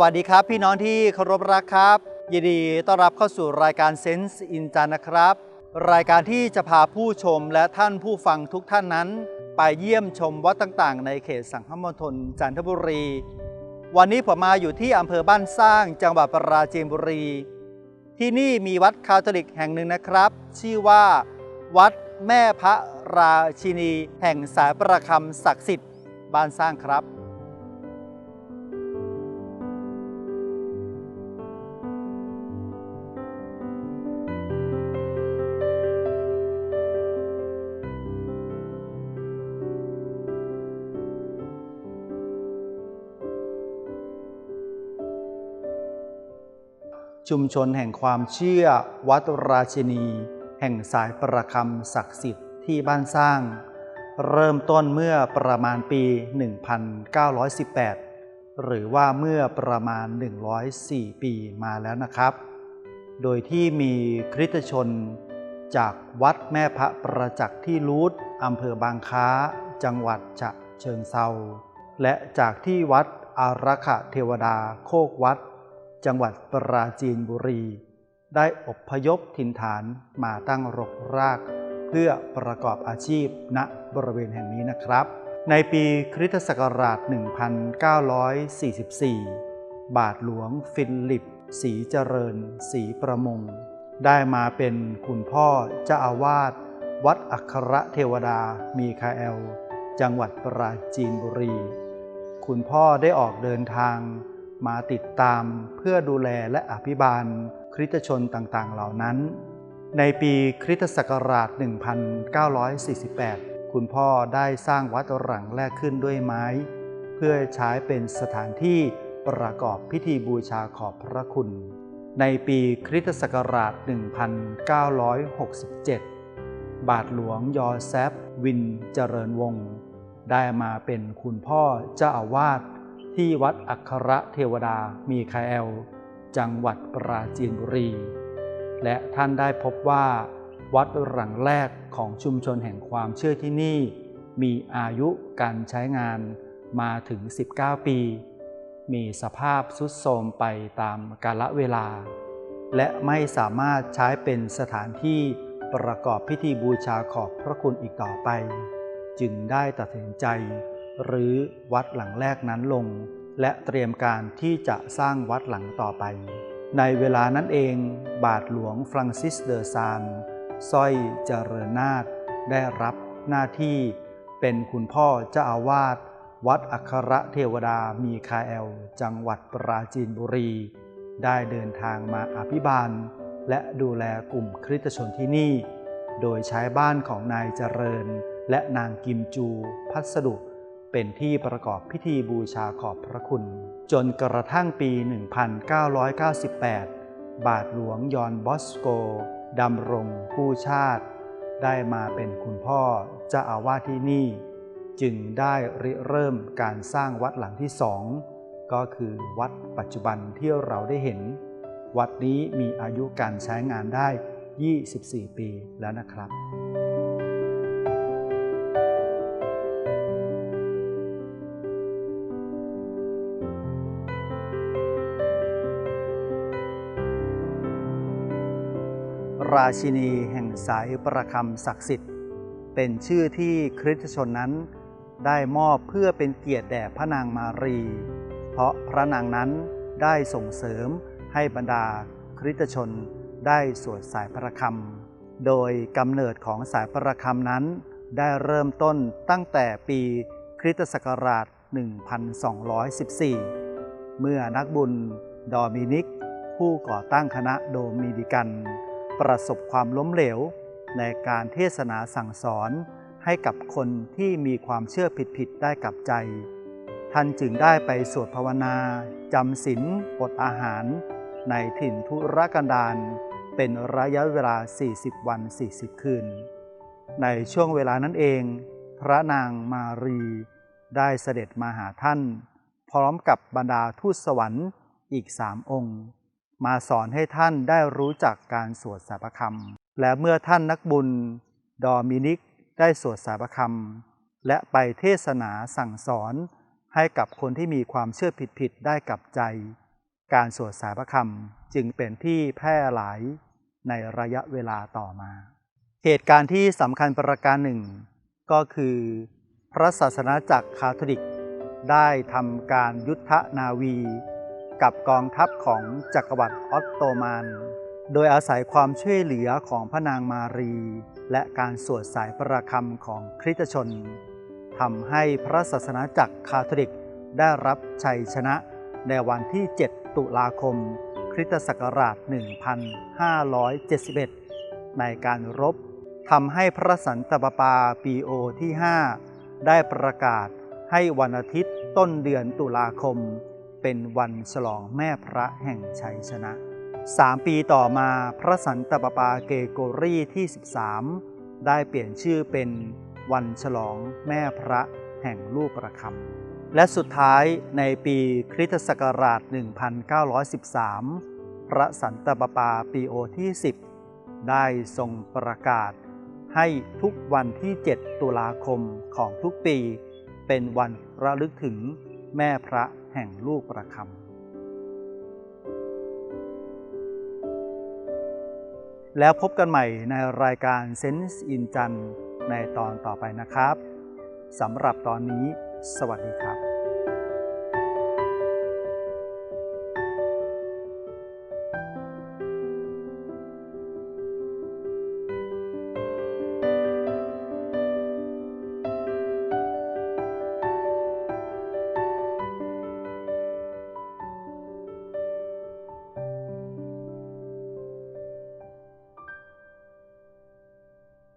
วัสดีครับ พี่น้องที่เคารพรักครับยินดีต้อนรับเข้าสู่รายการ Sense in จันนะครับ รายการที่จะพาผู้ชมและท่านผู้ฟังทุกท่านนั้น ไปเยี่ยมชมวัดต่างๆ ในเขตสังคมณฑลจันทบุรี วันนี้ผมมาอยู่ที่อำเภอบ้านสร้างจังหวัดปราจีนบุรี ที่นี่มีวัดคาทอลิกแห่งหนึ่งนะครับ ชื่อว่า วัดแม่พระราชินี แห่งสายประคำศักดิ์สิทธิ์บ้านสร้างครับ ชุมชนแห่งความเชื่อวัดราชินี แห่งสายประคำศักดิ์สิทธิ์ที่บ้านสร้าง เริ่มต้นเมื่อประมาณปี 1918 หรือว่าเมื่อประมาณ 104 ปีมาแล้วนะครับ โดยที่มีคริสตชน จากวัดแม่พระประจักษ์ที่รูทอำเภอบางค้า จังหวัดฉะเชิงเซาและจากที่วัดอารักขเทวดาโคกวัด จังหวัดปราจีนบุรี ได้อพยพถิ่นฐานมาตั้งรกราก เพื่อประกอบอาชีพณบริเวณแห่งนี้นะครับ ในปีคริสตศักราช 1944 บาทหลวงฟิลิปศรีเจริญศรีประมง ได้มาเป็นคุณพ่อเจ้าอาวาสวัดอัครเทวดามีคาเอล จังหวัดปราจีนบุรี คุณพ่อได้ออกเดินทาง มาติดตามเพื่อดูแลและอภิบาลคริสตชนต่างๆ เหล่านั้น ในปีคริสตศักราช 1948 คุณพ่อได้สร้างวัดหลังแรกขึ้นด้วยไม้ เพื่อใช้เป็นสถานที่ประกอบพิธีบูชาขอบพระคุณ ในปีคริสตศักราช 1967 บาทหลวงยอแซฟวินเจริญวงศ์ได้มาเป็นคุณพ่อเจ้าอาวาส ที่วัดอัครเทวดามีคาเอล จังหวัดปราจีนบุรี และท่านได้พบว่า วัดหลังแรกของชุมชนแห่งความเชื่อที่นี่ มีอายุการใช้งานมาถึง 19 ปี มีสภาพทรุดโทรมไปตามกาลเวลา และไม่สามารถใช้เป็นสถานที่ประกอบพิธีบูชาขอบพระคุณอีกต่อไป จึงได้ตัดสินใจ รือวัดหลังแรกนั้นลง และเตรียมการที่จะสร้างวัดหลังต่อไป ในเวลานั้นเองบาทหลวงฟรังซิสเดอซานสร้อยเจริญนาถได้รับหน้าที่เป็นคุณพ่อเจ้าอาวาสวัดอัครเทวดามีคาเอล จังหวัดปราจีนบุรี ได้เดินทางมาอภิบาล และดูแลกลุ่มคริสตชนที่นี่ โดยใช้บ้านของนายเจริญ และนางกิมจู พัสดุ เป็นที่ประกอบพิธีบูชาขอบพระคุณ จนกระทั่งปี 1998 บาทหลวงยอนบอสโกดำรงผู้ชาติ ได้มาเป็นคุณพ่อเจ้าอาวาสที่นี่ จึงได้ริเริ่มการสร้างวัดหลังที่สองก็คือวัดปัจจุบันที่เราได้เห็น วัดนี้มีอายุการใช้งานได้ 24 ปีแล้วนะครับ ราชินีแห่งสายประคำศักดิ์สิทธิ์ เป็นชื่อที่คริสตชนนั้น ได้มอบเพื่อเป็นเกียรติแด่พระนางมารี เพราะพระนางนั้นได้ส่งเสริมให้บรรดาคริสตชนได้สวดสายประคำโดยกำเนิดของสายประคำนั้น ได้เริ่มต้นตั้งแต่ปีคริสตศักราช 1214 เมื่อนักบุญดอมินิก ผู้ก่อตั้งคณะโดมินิกัน ประสบความล้มเหลว ในการเทศนาสั่งสอนให้กับคนที่มีความเชื่อผิดๆได้กับใจ ท่านจึงได้ไปสวดภาวนาจำศีลอดอาหาร ในถิ่นทุรกันดารเป็นระยะเวลา 40 วัน 40 คืน ในช่วงเวลานั้นเอง พระนางมารีได้เสด็จมาหาท่าน พร้อมกับบรรดาทูตสวรรค์อีกสามองค์ มาสอนให้ท่านได้รู้จักการสวดสาปคำและเมื่อท่านนักบุญ ดอมินิกได้สวดสาปคำและไปเทศนาสั่งสอนให้กับคนที่มีความเชื่อผิดๆได้กลับใจ การสวดสายพระคำจึงเป็นที่แพร่หลายในระยะเวลาต่อมา เหตุการณ์ที่สำคัญประการหนึ่ง ก็คือ พระศาสนาจักรคาทอลิกได้ทำการยุทธนาวี กับกองทัพของจักรวรรดิออตโตมัน โดยอาศัยความช่วยเหลือของพระนางมารี และการสวดสายประคำของคริสตชนทำให้พระศาสนาจักรคาทอลิกได้รับชัยชนะในวันที่ 7 ตุลาคม คริสตศักราช 1571 ในการรบทำให้พระสันตะปาปาปีโอที่ 5 ได้ประกาศให้วันอาทิตย์ต้นเดือนตุลาคม เป็นวันฉลองแม่พระแห่งชัยชนะสามปีต่อมาพระสันตะปาปาเกโกรีที่ 13 ได้เปลี่ยนชื่อเป็นวันฉลองแม่พระแห่งลูกประคำและสุดท้ายในปีคริสตศักราช 1913 พระสันตะปาปาปีโอที่ 10 ได้ทรงประกาศให้ทุกวันที่ 7 ตุลาคมของทุกปี เป็นวันระลึกถึงแม่พระ แห่งลูกประคำแล้วพบกันใหม่ในรายการเซนส์อินจันในตอนต่อไปนะครับสำหรับตอนนี้ สวัสดีครับ